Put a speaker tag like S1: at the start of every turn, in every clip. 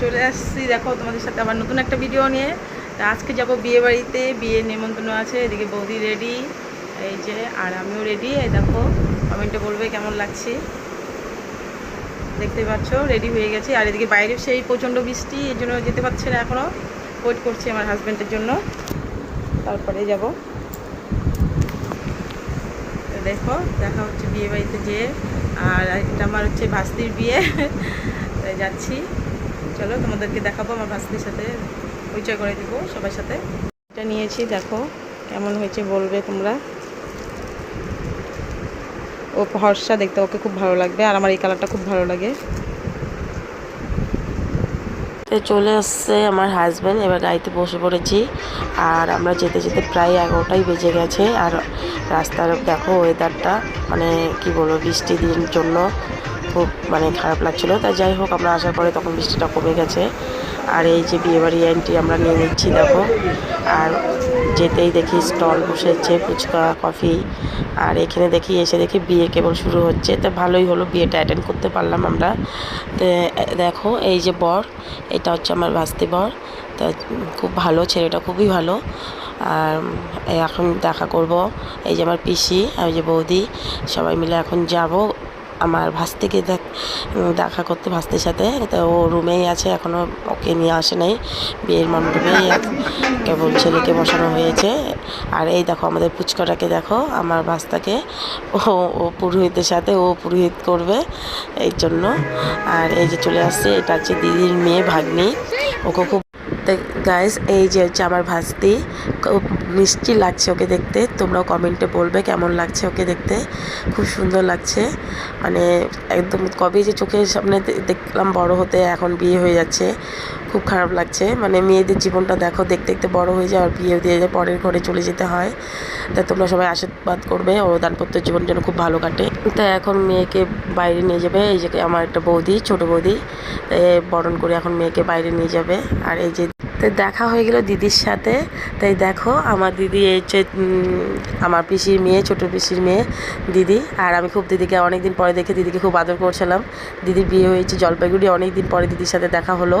S1: চলে আসছি, দেখো তোমাদের সাথে আবার নতুন একটা ভিডিও নিয়ে। তা আজকে যাব বিয়ে বাড়িতে, বিয়ের নিমন্ত্রণ আছে, এদিকে বৌদি রেডি এই যে, আর আমিও রেডি এই দেখো কমেন্টে বলবে কেমন লাগছে। দেখতে পাচ্ছ রেডি হয়ে গেছি, আর এদিকে বাইরে সেই প্রচণ্ড বৃষ্টি, এর জন্য যেতে পারছে না এখনও ওয়েট করছি আমার হাজব্যান্ডের জন্য। তারপরে যাব। দেখো, দেখা হচ্ছে বিয়ে বাড়িতে যেয়ে আর এটা আমার হচ্ছে ভাস্তির বিয়ে। যাচ্ছি। চলো, তোমাদেরকে দেখাবো, আমার ভাস্তির সাথে পরিচয় করে দেবো সবার সাথে। এটা নিয়েছি, দেখো কেমন হয়েছে বলবে তোমরা। ও ফর্সা দেখতে, ওকে খুব ভালো লাগবে, আর আমার এই কালারটা খুব ভালো লাগে।
S2: চলে আসছে আমার হাজব্যান্ড এবার গাড়িতে বসে পড়েছি, আর আমরা যেতে যেতে প্রায় এগারোটাই বেজে গেছে, আর রাস্তার, দেখো ওয়েদারটা মানে কি বলব বৃষ্টি দিন জন্য খুব মানে খারাপ লাগছিল। তা যাই হোক, আমরা আসার পরে তখন বৃষ্টিটা কমে গেছে। আর এই যে বিয়েবাড়ি এন্ট্রি আমরা নিয়ে নিচ্ছি, দেখো। আর যেতেই দেখি স্টল বসেছে, ফুচকা, কফি। আর এখানে দেখি, এসে দেখি বিয়ে কেবল শুরু হচ্ছে। তো ভালোই হলো, বিয়েটা অ্যাটেন্ড করতে পারলাম আমরা। তো, দেখো, এই যে বর, এটা হচ্ছে আমার ভাস্তি বর। তা খুব ভালো, ছেলেটা খুবই ভালো। আর এখন দেখা করব। এই যে আমার পিসি আর যে বৌদি, সবাই মিলে এখন যাব। আমার ভাস্তিকে দেখ করতে ভাস্তির সাথে। তো ও রুমেই আছে এখনও ওকে নিয়ে আসে নাই। বিয়ের মণ্ডপেই কেবল ছেলেকে বসানো হয়েছে। আর এই দেখো, আমাদের পুচকাটাকে দেখো, আমার ভাস্তাকে। ও ও পুরোহিতের সাথে, ও পুরোহিত করবে এই জন্য। আর এই যে চলে আসছে, এটা হচ্ছে দিদির মেয়ে ভাগ্নি। ওকে খুব গাইস এই যে হচ্ছে আমার ভাস্তি। খুব মিষ্টি লাগছে ওকে দেখতে। তোমরাও কমেন্টে বলবে কেমন লাগছে ওকে দেখতে। খুব সুন্দর লাগছে। মানে একদম কবে যে চোখের সামনে দেখলাম বড় হতে এখন বিয়ে হয়ে যাচ্ছে। খুব খারাপ লাগছে। মানে মেয়েদের জীবনটা দেখো, দেখতে দেখতে বড় হয়ে যায় আর বিয়ে দিয়ে যায়, পরের ঘরে চলে যেতে হয়। তা তোমরা সবাই আশীর্বাদ করবে। ও দাম্পত্য জীবন যেন খুব ভালো কাটে। তা এখন মেয়েকে বাইরে নিয়ে যাবে। এই যে আমার একটা বৌদি, ছোট বৌদি। বরণ করে এখন মেয়েকে বাইরে নিয়ে যাবে। আর এই যে তো দেখা হয়ে গেল দিদির সাথে। তাই দেখো, আমার দিদি এই আমার পিসির মেয়ে, ছোট পিসির মেয়ে দিদি। আর আমি খুব দিদিকে অনেক দিন পরে দেখে দিদিকে খুব আদর করছিলাম। দিদির বিয়ে হয়েছে জলপাইগুড়ি অনেক দিন পরে দিদির সাথে দেখা হলো।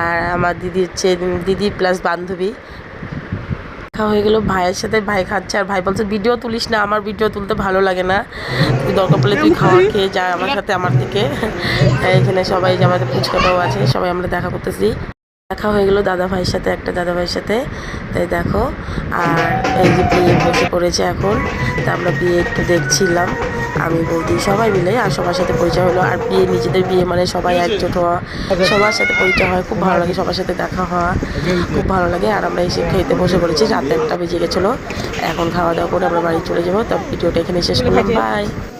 S2: আর আমার দিদি হচ্ছে দিদি প্লাস বান্ধবী। দেখা হয়ে গেলো ভাইয়ের সাথে, ভাই খাচ্ছে। আর ভাই বলছে, ভিডিও তুলিস না, আমার ভিডিও তুলতে ভালো লাগে না। তুই দরকার পড়লে তুই খাওয়া খেয়ে যা আমার সাথে, আমার থেকে এখানে সবাই আমাদের ফুচকাটাও আছে, সবাই আমরা দেখা করতেছি। দেখা হয়ে গেল দাদা ভাইয়ের সাথে একটা দাদা ভাইয়ের সাথে। তাই দেখো আর এই যে বিয়ে বসে পড়েছে এখন তা আমরা বিয়ে একটু দেখছিলাম। আমি বৌদি সবাই মিলে আর সবার সাথে পরিচয় হলো। আর বিয়ে নিজেদের বিয়ে মানে সবাই একজোট হওয়া। সবার সাথে পরিচয় হয় খুব ভালো লাগে সবার সাথে দেখা হওয়া। খুব ভালো লাগে। আর আমরা এসে খেতে বসে পড়েছি রাত একটা বেজে গেছিল। এখন খাওয়া দাওয়া করে আমরা বাড়ি চলে যাব। তো ভিডিওটা এখানে শেষ করলাম। বাই